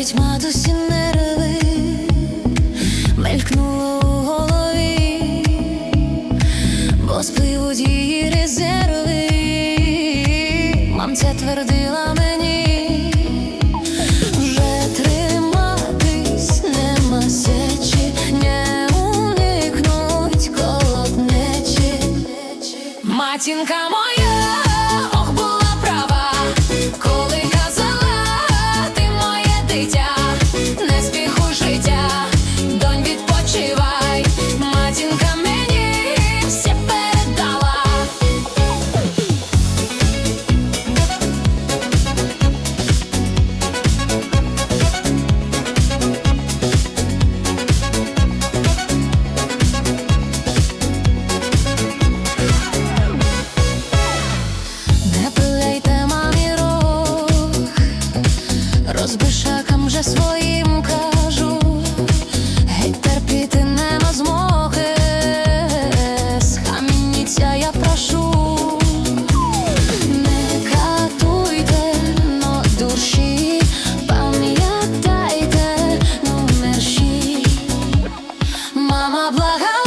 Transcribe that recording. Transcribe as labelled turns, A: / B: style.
A: навіть матусі нерви мелькнуло у голові, бо спливуть її резерви, мамця твердила мені. Матінка моя Мама блага.